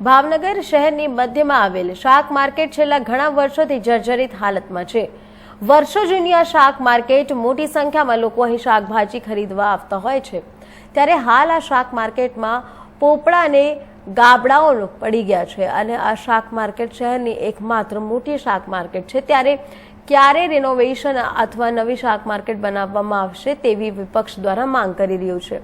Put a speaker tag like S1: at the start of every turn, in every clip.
S1: ભાવનગર શહેરની મધ્યમાં આવેલ શાક માર્કેટ છેલ્લા ઘણા વર્ષોથી જર્જરિત હાલતમાં છે. વર્ષો જૂની આ શાક માર્કેટ મોટી સંખ્યામાં લોકો અહીં શાકભાજી ખરીદવા આવતા હોય છે. ત્યારે હાલ આ શાક માર્કેટમાં પોપડા અને ગાબડાઓ પડી ગયા છે અને આ શાક માર્કેટ શહેરની એકમાત્ર મોટી શાક માર્કેટ છે. ત્યારે ક્યારે રિનોવેશન અથવા નવી શાક માર્કેટ બનાવવામાં આવશે તેવી વિપક્ષ દ્વારા માંગ કરી રહ્યું છે.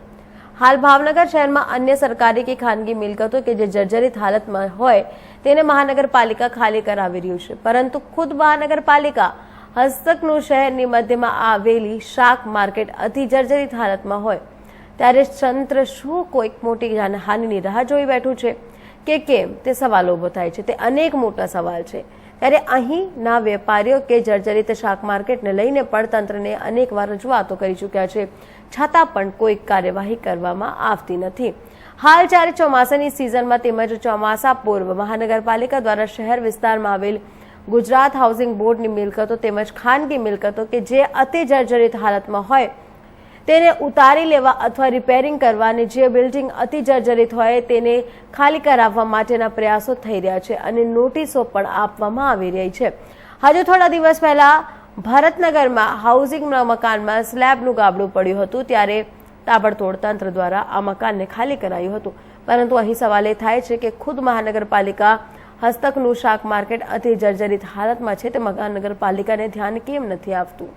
S1: હાલ ભાવનગર શહેરમાં અન્ય સરકારી કે ખાનગી મિલકતો કે જે જર્જરિત હાલતમાં હોય, તેને મહાનગરપાલિકા ખાલી કરાવી રહ્યું છે. પરંતુ ખુદ મહાનગરપાલિકા હસ્તકનું શહેરની મધ્યમાં આવેલી શાક માર્કેટ અતિ જર્જરિત હાલતમાં હોય. ત્યારે તંત્ર શું કોઈક મોટી હાનિની રાહ જોઈ બેઠું છે? કે કેમ? તે સવાલ ઊભો થાય છે. તે અનેક મોટા સવાલ છે. ત્યારે અહીંના વેપારીઓ કે જર્જરિત શાક માર્કેટને લઈને પણ તંત્રને અનેકવાર રજૂઆતો કરી ચૂક્યા છે. છતાં પણ કોઈ કાર્યવાહી કરવામાં આવતી નથી. હાલ જ્યારે ચોમાસાની સિઝનમાં તેમજ ચોમાસા પૂર્વ મહાનગરપાલિકા દ્વારા શહેર વિસ્તારમાં આવેલ ગુજરાત હાઉસિંગ બોર્ડની મિલકતો તેમજ ખાનગી મિલકતો કે જે અતિ જર્જરિત હાલતમાં હોય તેને ઉતારી લેવા અથવા રિપેરિંગ કરવાની જે બિલ્ડિંગ અતિ જર્જરિત હોય તેને ખાલી કરાવવા માટેના પ્રયાસો થઈ રહ્યા છે અને નોટિસો પણ આપવામાં આવી રહી છે. હજુ થોડા દિવસ પહેલા ભરતનગરમાં હાઉસિંગના મકાનમાં સ્લેબનું ગાબડું પડ્યું હતું ત્યારે તાબડતોડ તંત્ર દ્વારા આ મકાનને ખાલી કરાયું હતું. પરંતુ અહીં સવાલ એ થાય છે કે ખુદ મહાનગરપાલિકા હસ્તકનું શાક માર્કેટ અતિ જર્જરિત હાલતમાં છે તે મહાનગરપાલિકાને ધ્યાન કેમ નથી આવતું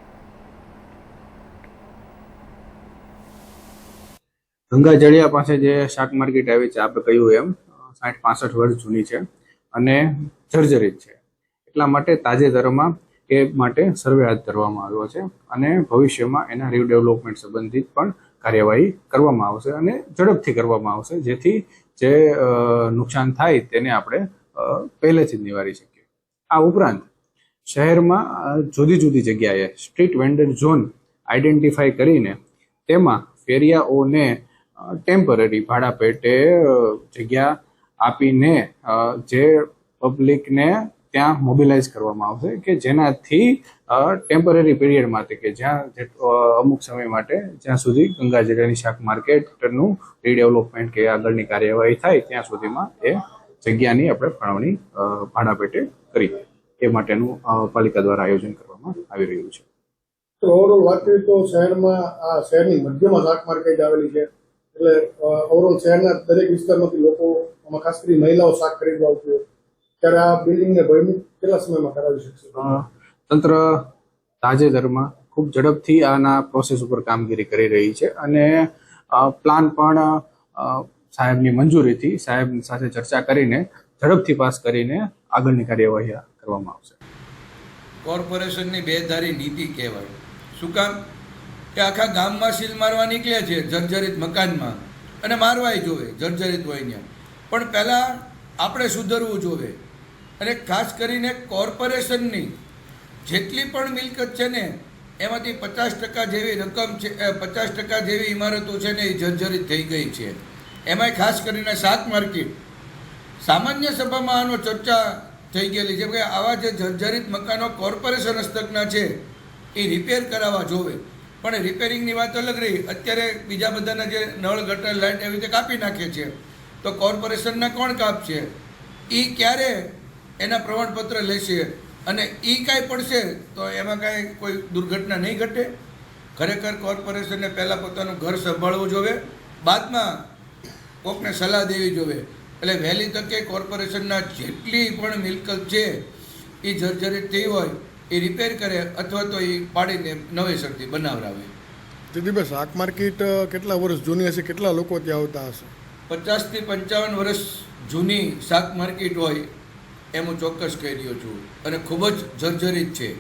S2: ગંગા જળિયા પાસે જે શાક માર્કેટ આવી છે, આપણે કહ્યું એમ, સાઠ પાસઠ વર્ષ જૂની છે અને જર્જરિત છે. એટલા માટે તાજેતરમાં એ માટે સર્વે હાથ ધરવામાં આવ્યો છે અને ભવિષ્યમાં એના રીડેવલપમેન્ટ સંબંધિત પણ કાર્યવાહી કરવામાં આવશે અને ઝડપથી કરવામાં આવશે, જેથી જે નુકસાન થાય તેને આપણે પહેલેથી જ નિવારી શકીએ. આ ઉપરાંત શહેરમાં જુદી જુદી જગ્યાએ સ્ટ્રીટ વેન્ડર ઝોન આઈડેન્ટિફાઈ કરીને તેમાં ફેરિયાઓને ટેમ્પરરી ભાડા પેટે જગ્યા આપીને જે પબ્લિકને ત્યાં મોબિલાઇઝ કરવામાં આવશે કે જેનાથી ટેમ્પરરી પીરિયડ માટે કે જ્યાં અમુક સમય માટે જ્યાં સુધી ગંગાજળની શાક માર્કેટનું રીડેવલપમેન્ટ કે આગળની કાર્યવાહી થાય, ત્યાં સુધીમાં એ જગ્યાની આપણે ફાળવણી ભાડા પેટે કરી. એ માટેનું પાલિકા દ્વારા આયોજન કરવામાં આવી રહ્યું છે.
S3: તો વાત કરીએ તો શહેરમાં, આ શહેરની મધ્યમાં શાક માર્કેટ આવેલી છે. એટલે ઓવરઓલ શહેરના દરેક વિસ્તારમાંથી લોકો આમાં ખાસ કરી મહિલાઓ શાક ખરીદવા આવતી ત્યારે આ બિલ્ડિંગને ભયમુક્ત કેટલા સમયમાં કરાવી શકશે?
S2: તંત્ર તાજેતરમાં ખૂબ ઝડપથી આના પ્રોસેસ ઉપર કામગીરી કરી રહી છે અને પ્લાન પણ સાહેબની મંજૂરીથી સાહેબ સાથે ચર્ચા કરીને ઝડપથી પાસ કરીને આગળની કાર્યવાહી કરવામાં આવશે.
S4: કોર્પોરેશનની બેધારી નીતિ કહેવાય. શું કામ? કે આખા ગામમાં સીલ મારવા નીકળ્યા છે, જર્જરિત મકાનમાં. અને મારવાય જોવે, જર્જરિત હોય ત્યાં. પણ પહેલાં આપણે સુધરવું જોવે. અને ખાસ કરીને કોર્પોરેશનની જેટલી પણ મિલકત છે ને, એમાંથી પચાસ ટકા જેવી રકમ છે પચાસ ટકા જેવી ઇમારતો છે ને એ જર્જરિત થઈ ગઈ છે. એમાંય ખાસ કરીને શાક માર્કેટ. સામાન્ય સભામાં આનો ચર્ચા થઈ ગયેલી છે કે આવા જે જર્જરિત મકાનો કોર્પોરેશન હસ્તકના છે, એ રિપેર કરાવવા જોવે. પણ રિપેરિંગની વાત અલગ રહી. અત્યારે બીજા બધાના જે નળ, ગટર લાઇટ એવી રીતે કાપી નાખે છે. તો કોર્પોરેશનના કોણ કાપશે? એ ક્યારે એના પ્રમાણપત્ર લેશે? અને એ કાંઈ પડશે તો એમાં કાંઈ કોઈ દુર્ઘટના નહીં ઘટે. ખરેખર કોર્પોરેશનને પહેલાં પોતાનું ઘર સંભાળવું જોવે. બાદમાં કોકને સલાહ દેવી જોવે. એટલે વહેલી તકે કોર્પોરેશનના જેટલી પણ મિલકત છે એ જર્જરિત થઈ હોય એ રિપેર કરે અથવા તો એ પાડીને નવેસરથી બનાવડાવે
S3: દીદીભાઈ શાક માર્કેટ કેટલા વર્ષ જૂની હશે કેટલા લોકો ત્યાં આવતા હશે?
S4: પચાસથી પંચાવન વર્ષ જૂની શાક માર્કેટ હોય એમ હું ચોક્કસ કહી રહ્યો છું. અને ખૂબ જ જર્જરિત છે.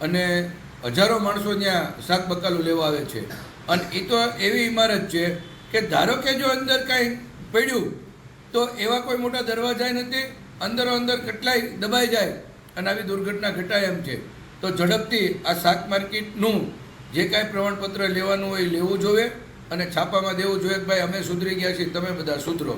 S4: અને હજારો માણસો ત્યાં શાક બકાલું લેવા આવે છે. અને એ તો એવી ઇમારત છે કે ધારો કે જો અંદર કાંઈ પડ્યું તો એવા કોઈ મોટા દરવાજા નથી અંદરો અંદર કેટલાય દબાઈ જાય. અને આવી દુર્ઘટના ઘટાય એમ છે. તો ઝડપથી આ શાક માર્કેટનું જે કાંઈ પ્રમાણપત્ર લેવાનું હોય લેવું જોઈએ અને છાપામાં દેવું જોઈએ કે ભાઈ અમે સુધરી ગયા છીએ, તમે બધા સુધરો.